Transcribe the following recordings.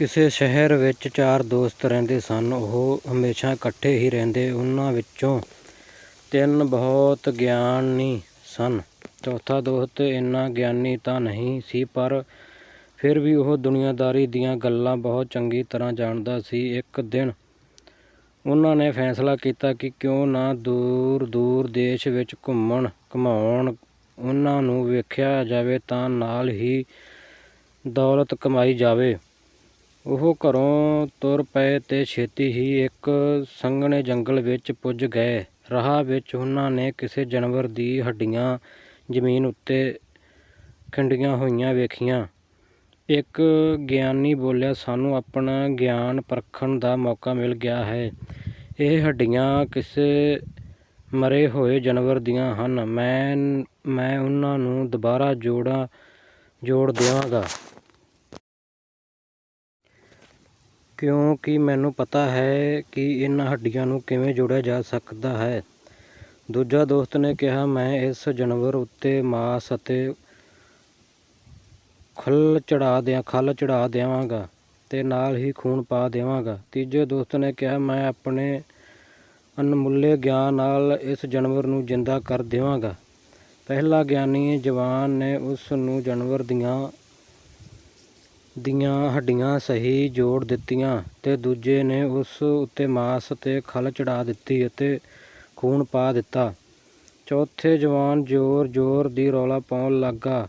ਕਿਸੇ ਸ਼ਹਿਰ ਵਿੱਚ ਚਾਰ ਦੋਸਤ ਰਹਿੰਦੇ ਸਨ, ਉਹ ਹਮੇਸ਼ਾ ਇਕੱਠੇ ਹੀ ਰਹਿੰਦੇ। ਉਹਨਾਂ ਵਿੱਚੋਂ ਤਿੰਨ ਬਹੁਤ ਗਿਆਨੀ ਸਨ, ਚੌਥਾ ਦੋਸਤ ਇੰਨਾ ਗਿਆਨੀ ਤਾਂ ਨਹੀਂ ਸੀ, ਪਰ ਫਿਰ ਵੀ ਉਹ ਦੁਨੀਆਦਾਰੀ ਦੀਆਂ ਗੱਲਾਂ ਬਹੁਤ ਚੰਗੀ ਤਰ੍ਹਾਂ ਜਾਣਦਾ ਸੀ। ਇੱਕ ਦਿਨ ਉਹਨਾਂ ਨੇ ਫੈਸਲਾ ਕੀਤਾ ਕਿ ਕਿਉਂ ਨਾ ਦੂਰ ਦੂਰ ਦੇਸ਼ ਵਿੱਚ ਘੁੰਮਣ ਘੁਮਾਉਣ ਉਹਨਾਂ ਨੂੰ ਵੇਖਿਆ ਜਾਵੇ ਤਾਂ ਨਾਲ ਹੀ ਦੌਲਤ ਕਮਾਈ ਜਾਵੇ। ਉਹ ਘਰੋਂ ਤੁਰ ਪਏ ਤੇ ਛੇਤੀ ਹੀ ਇੱਕ ਸੰਘਣੇ ਜੰਗਲ ਵਿੱਚ ਪੁੱਜ ਗਏ। ਰਾਹ ਵਿੱਚ ਉਹਨਾਂ ਨੇ ਕਿਸੇ ਜਾਨਵਰ ਦੀ ਹੱਡੀਆਂ ਜ਼ਮੀਨ ਉੱਤੇ ਖਿੰਡੀਆਂ ਹੋਈਆਂ ਵੇਖੀਆਂ। ਇੱਕ ਗਿਆਨੀ ਬੋਲਿਆ, ਸਾਨੂੰ ਆਪਣਾ ਗਿਆਨ ਪਰਖਣ ਦਾ ਮੌਕਾ ਮਿਲ ਗਿਆ ਹੈ। ਇਹ ਹੱਡੀਆਂ ਕਿਸੇ ਮਰੇ ਹੋਏ ਜਾਨਵਰ ਦੀਆਂ ਹਨ। ਮੈਂ ਮੈਂ ਉਹਨਾਂ ਨੂੰ ਦੁਬਾਰਾ ਜੋੜਾ, ਜੋੜ ਦੇਵਾਂਗਾ ਕਿਉਂਕਿ ਮੈਨੂੰ ਪਤਾ ਹੈ ਕਿ ਇਹਨਾਂ ਹੱਡੀਆਂ ਨੂੰ ਕਿਵੇਂ ਜੋੜਿਆ ਜਾ ਸਕਦਾ ਹੈ। ਦੂਜਾ ਦੋਸਤ ਨੇ ਕਿਹਾ, ਮੈਂ ਇਸ ਜਾਨਵਰ ਉੱਤੇ ਮਾਸ ਅਤੇ ਖਲ ਚੜਾ ਦਿਆਂ, ਖਲ ਚੜਾ ਦੇਵਾਂਗਾ ਤੇ ਨਾਲ ਹੀ ਖੂਨ ਪਾ ਦੇਵਾਂਗਾ। ਤੀਜੇ ਦੋਸਤ ਨੇ ਕਿਹਾ, ਮੈਂ ਆਪਣੇ ਅਨਮੁੱਲੇ ਗਿਆਨ ਨਾਲ ਇਸ ਜਾਨਵਰ ਨੂੰ ਜਿੰਦਾ ਕਰ ਦੇਵਾਂਗਾ। ਪਹਿਲਾ ਗਿਆਨੀ ਜਵਾਨ ਨੇ ਉਸ ਨੂੰ ਜਾਨਵਰ ਦੀਆਂ ਦੀਆਂ ਹੱਡੀਆਂ ਸਹੀ ਜੋੜ ਦਿੱਤੀਆਂ ਤੇ ਦੂਜੇ ਨੇ ਉਸ ਉੱਤੇ ਮਾਸ ਤੇ ਖਲ ਚੜਾ ਦਿੱਤੀ ਅਤੇ ਖੂਨ ਪਾ ਦਿੱਤਾ। ਚੌਥੇ ਜਵਾਨ ਜ਼ੋਰ-ਜ਼ੋਰ ਦੀ ਰੌਲਾ ਪਾਉਣ ਲੱਗਾ।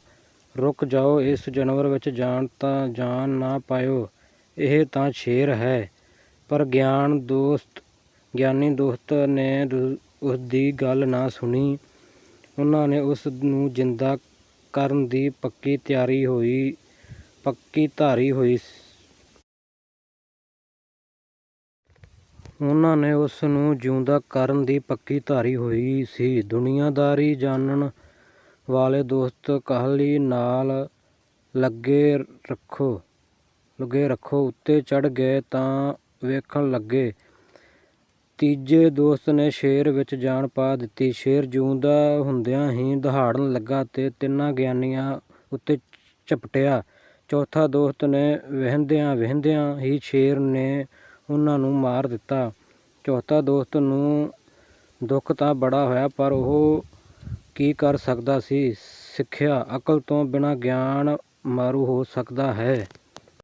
ਰੁਕ ਜਾਓ, ਇਸ ਜਾਨਵਰ ਵਿੱਚ ਜਾਨ ਤਾਂ ਜਾਨ ਨਾ ਪਾਇਓ, ਇਹ ਤਾਂ ਸ਼ੇਰ ਹੈ। ਪਰ ਗਿਆਨ ਦੋਸਤ, ਗਿਆਨੀ ਦੋਸਤ ਨੇ ਉਸ ਦੀ ਗੱਲ ਨਾ ਸੁਣੀ। ਉਹਨਾਂ ਨੇ ਉਸ ਨੂੰ ਜਿੰਦਾ ਕਰਨ ਦੀ ਪੱਕੀ ਤਿਆਰੀ ਹੋਈ। ਪੱਕੀ ਧਾਰੀ ਹੋਈ ਉਹਨਾਂ ਨੇ ਉਸ ਨੂੰ ਜਿਉਂਦਾ ਕਰਨ ਦੀ ਪੱਕੀ ਧਾਰੀ ਹੋਈ ਸੀ। ਦੁਨੀਆਦਾਰੀ ਜਾਣਨ ਵਾਲੇ ਦੋਸਤ ਕਾਹਲੀ ਨਾਲ ਲੱਗੇ ਰੱਖੋ ਲੱਗੇ ਰੱਖੋ, ਉੱਤੇ ਚੜ ਗਏ ਤਾਂ ਵੇਖਣ ਲੱਗੇ। ਤੀਜੇ ਦੋਸਤ ਨੇ ਸ਼ੇਰ ਵਿੱਚ ਜਾਨ ਪਾ ਦਿੱਤੀ। ਸ਼ੇਰ ਜਿਉਂਦਾ ਹੁੰਦਿਆਂ ਹੀ ਦਹਾੜਨ ਲੱਗਾ ਤੇ ਤਿੰਨਾਂ ਗਿਆਨੀਆਂ ਉੱਤੇ ਝਪਟਿਆ। ਚੌਥਾ ਦੋਸਤ ਨੇ ਵਹਿੰਦਿਆਂ ਵਹਿੰਦਿਆਂ ਹੀ ਸ਼ੇਰ ਨੇ ਉਹਨਾਂ ਨੂੰ ਮਾਰ ਦਿੱਤਾ। ਚੌਥਾ ਦੋਸਤ ਨੂੰ ਦੁੱਖ ਤਾਂ ਬੜਾ ਹੋਇਆ, ਪਰ ਉਹ ਕੀ ਕਰ ਸਕਦਾ ਸੀ? ਸਿੱਖਿਆ ਅਕਲ ਤੋਂ ਬਿਨਾਂ ਗਿਆਨ ਮਾਰੂ ਹੋ ਸਕਦਾ ਹੈ।